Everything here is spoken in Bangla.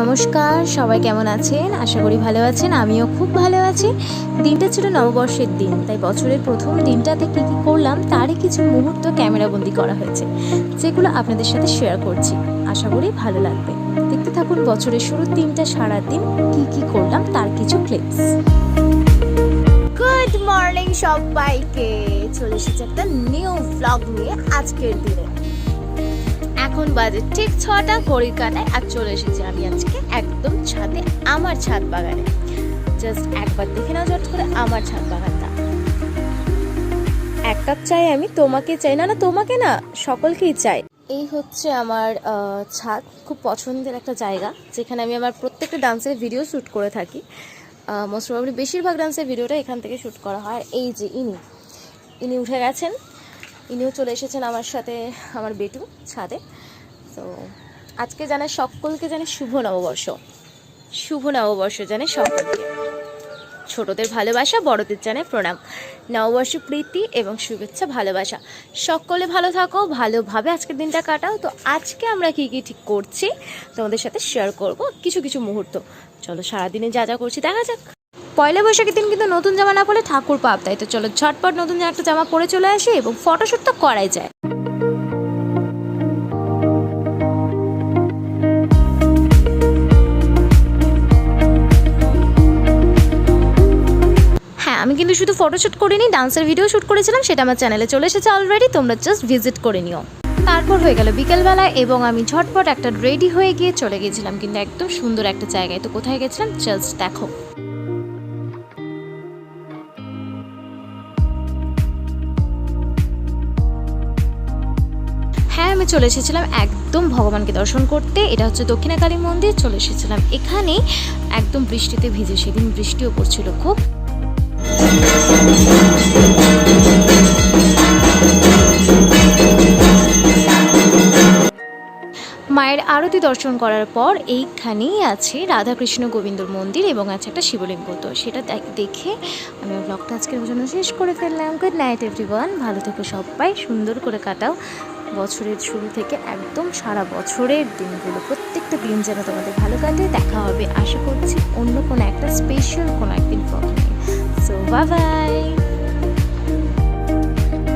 নমস্কার, সবাই কেমন আছেন? আশা করি ভালো আছেন, আমিও খুব ভালো আছি। দিনটা ছিল নববর্ষের দিন, তাই বছরের প্রথম দিনটাতে কী কী করলাম, তারই কিছু মুহূর্ত ক্যামেরাবন্দি করা হয়েছে, যেগুলো আপনাদের সাথে শেয়ার করছি। আশা করি ভালো লাগবে। দেখতে থাকুন বছরের শুরুর দিনটা সারাদিন কী কী করলাম, তার কিছু ক্লিপস গুড মর্নিং সবাইকে। চলে এসেছে একটা নিউ ভ্লগ নিয়ে আজকের দিনে। এখন বাজে ঠিক ছটা, ঘড়ির কাটায়, আর চলে এসেছি আমি আজকে একদম ছাদে, আমার ছাদ বাগানে। জাস্ট একবার দেখে নাও জট করে আমার ছাদ বাগানটা। এক কাপ চাই আমি, তোমাকে চাই। না না, তোমাকে না, সকলকেই চাই। এই হচ্ছে আমার ছাদ, খুব পছন্দের একটা জায়গা, যেখানে আমি আমার প্রত্যেকটা ডান্সের ভিডিও শ্যুট করে থাকি। মোস্ট প্রবাবলি বেশিরভাগ ডান্সের ভিডিওটা এখান থেকে শ্যুট করা হয়। এই যে ইনি ইনি উঠে গেছেন। ইনিও চলে এসেছেন আমার সাথে, আমার বেটু ছাদে। তো আজকে জানে সকলকে জানে শুভ নববর্ষ। শুভ নববর্ষ জানে সকলকে। ছোটদের ভালোবাসা, বড়দের জানে প্রণাম। নববর্ষ প্রীতি এবং শুভেচ্ছা, ভালোবাসা। সকলে ভালো থাকো, ভালোভাবে আজকের দিনটা কাটাও। তো আজকে আমরা কি কি ঠিক করছি তোমাদের সাথে শেয়ার করব। কিছু কিছু মুহূর্ত। চলো সারাদিনে যা যা করছি দেখা যাক। পয়লা বৈশাখের দিন কিন্তু নতুন জামা না পরে ঠাকুর পাপ, তাই তো চলো ঝটপট নতুন একটা জামা পরে চলে আসি এবং ফটোশ্যুট তো করাই যায়। হ্যাঁ আমি কিন্তু শুধু ফটোশ্যুট করিনি ডান্সের ভিডিও শ্যুট করেছিলাম, সেটা আমার চ্যানেলে চলে এসেছে অলরেডি তোমরা জাস্ট ভিজিট করে নিও। তারপর হয়ে গেল বিকেলবেলা এবং আমি ঝটপট একটা রেডি হয়ে গিয়ে চলে গেছিলাম কিন্তু একদম সুন্দর একটা জায়গায়। তো কোথায় গেছিলাম? জাস্ট দেখো। আমি চলে এসেছিলাম একদম ভগবানকে দর্শন করতে। এটা হচ্ছে দক্ষিণাকালী মন্দির, চলে এসেছিলাম এখানে। একদম বৃষ্টিতে ভিজে, সেদিন বৃষ্টিও পড়ছিল খুব। মায়ের আরতি দর্শন করার পর এইখানেই আছে রাধাকৃষ্ণ গোবিন্দর মন্দির এবং আছে একটা শিবলিঙ্গ। তো সেটা দেখ- দেখে আমি ব্লগটা আজকের জন্য শেষ করে ফেললাম। গুড নাইট এভরিওয়ান ভালো থেকো সবাই, সুন্দর করে কাটাও। বছরের শুরু থেকে একদম সারা বছরের দিনগুলো, প্রত্যেকটা দিন যেন তোমাদের ভালো কাটে। দেখা হবে, আশা করছি অন্য কোনো একটা স্পেশাল কোনো একদিন ব্লগ নিয়ে। So bye bye